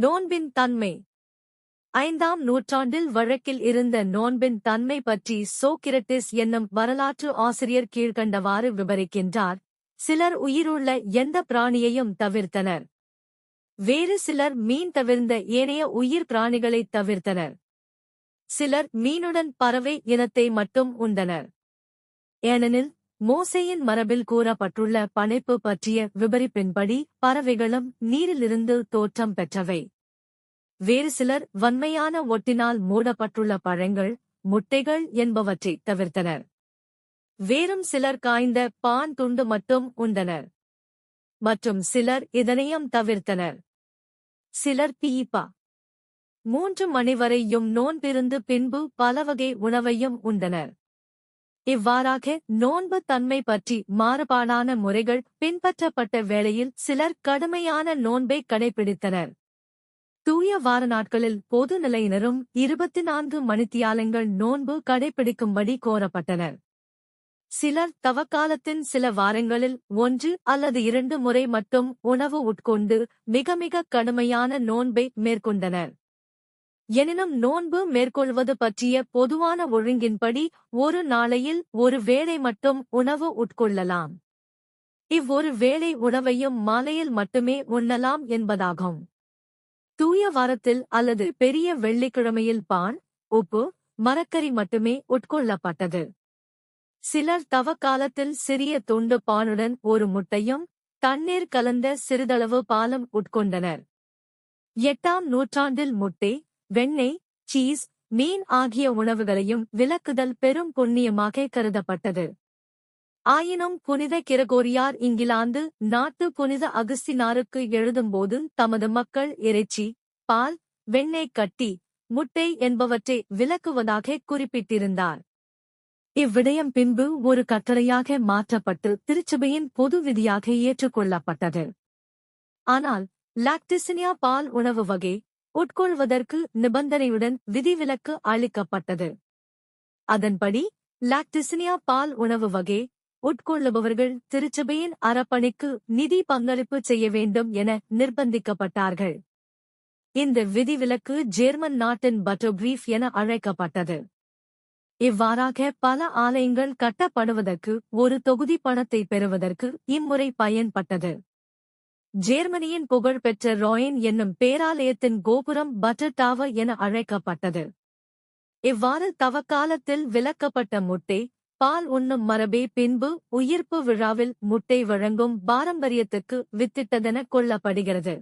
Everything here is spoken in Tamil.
நோன்பின் தன்மை. ஐந்தாம் நூற்றாண்டில் வழக்கில் இருந்த நோன்பின் தன்மை பற்றி சோக்கிரட்டிஸ் என்னும் வரலாற்று ஆசிரியர் கீழ்கண்டவாறு விவரிக்கின்றார். சிலர் உயிருள்ள எந்த பிராணியையும் தவிர்த்தனர். வேறு சிலர் மீன் தவிர்ந்த ஏனைய உயிர் பிராணிகளைத் தவிர்த்தனர். சிலர் மீனுடன் பறவை இனத்தை மட்டும் உண்டனர். ஏனெனில் மோசையின் மரபில் கூறப்பட்டுள்ள படைப்பு பற்றிய விபரிப்பின்படி பறவைகளும் நீரிலிருந்து தோற்றம் பெற்றவை. வேறு சிலர் வன்மையான ஒட்டினால் மூடப்பட்டுள்ள பழங்கள் முட்டைகள் என்பவற்றைத் தவிர்த்தனர். வேறும் சிலர் காய்ந்த பான் துண்டு மட்டும் உண்டனர். மற்றும் சிலர் இதனையும் தவிர்த்தனர். சிலர் பீப்பா மூன்று மணி வரையும் நோன்பிருந்து பின்பு பலவகை உணவையும் உண்டனர். இவ்வாறாக நோன்பு தன்மை பற்றி மாறுபாடான முறைகள் பின்பற்றப்பட்ட வேளையில் சிலர் கடுமையான நோன்பை கடைபிடித்தனர். தூய வார நாட்களில் பொது நிலையினரும் இருபத்தி நான்கு மணித்தியாலங்கள் நோன்பு கடைபிடிக்கும்படி கோரப்பட்டனர். சிலர் தவக்காலத்தின் சில வாரங்களில் ஒன்று அல்லது இரண்டு முறை மட்டும் உணவு உட்கொண்டு மிக மிக கடுமையான நோன்பை மேற்கொண்டனர். எனினும் நோன்பு மேற்கொள்வது பற்றிய பொதுவான ஒழுங்கின்படி ஒரு நாளையில் ஒரு வேளை மட்டும் உணவு உட்கொள்ளலாம். இவ்வொரு வேளை உணவையும் மாலையில் மட்டுமே உண்ணலாம் என்பதாகும். தூய வாரத்தில் அல்லது பெரிய வெள்ளிக்கிழமையில் பான் உப்பு மரக்கறி மட்டுமே உட்கொள்ளப்பட்டது. சிலர் தவக்காலத்தில் சிறிய துண்டு பானுடன் ஒரு முட்டையும் தண்ணீர் கலந்த சிறிதளவு பாலும் உட்கொண்டனர். எட்டாம் நூற்றாண்டில் முட்டை வெண்ணெய் சீஸ் மீன் ஆகிய உணவுகளையும் விலக்குதல் பெரும் புண்ணியமாக கருதப்பட்டது. ஆயினும் புனித கிரகோரியார் இங்கிலாந்து நாட்டு புனித அகஸ்தினாருக்கு எழுதும்போது தமது மக்கள் இறைச்சி பால் வெண்ணெய் கட்டி முட்டை என்பவற்றை விலக்குவதாக குறிப்பிட்டிருந்தார். இவ்விடயம் பின்பு ஒரு கட்டளையாக மாற்றப்பட்டு திருச்சபையின் பொது விதியாக ஏற்றுக்கொள்ளப்பட்டது. ஆனால் லாக்டிசினியா பால் உணவு வகை உட்கொள்வதற்கு நிபந்தனையுடன் விதிவிலக்கு அளிக்கப்பட்டது. அதன்படி லாக்டிசினியா பால் உணவு வகை உட்கொள்ளுபவர்கள் திருச்சபையின் அறப்பணிக்கு நிதி பங்களிப்பு செய்ய வேண்டும் என நிர்பந்திக்கப்பட்டார்கள். இந்த விதிவிலக்கு ஜேர்மன் நாட்டின் பட்டோபிரீஃப் என அழைக்கப்பட்டது. இவ்வாறாக பல ஆலயங்கள் கட்டப்படுவதற்கு ஒரு தொகுதி பணத்தை பெறுவதற்கு இம்முறை பயன்பட்டது. ஜேர்மனியின் புகழ்பெற்ற ராயின் என்னும் பேராலயத்தின் கோபுரம் பட்டர் டாவர் என அழைக்கப்பட்டது. இவ்வாறு தவக்காலத்தில் விலக்கப்பட்ட முட்டை பால் உண்ணும் மரபே பின்பு உயிர்ப்பு விழாவில் முட்டை வழங்கும் பாரம்பரியத்துக்கு வித்திட்டதென கொள்ளப்படுகிறது.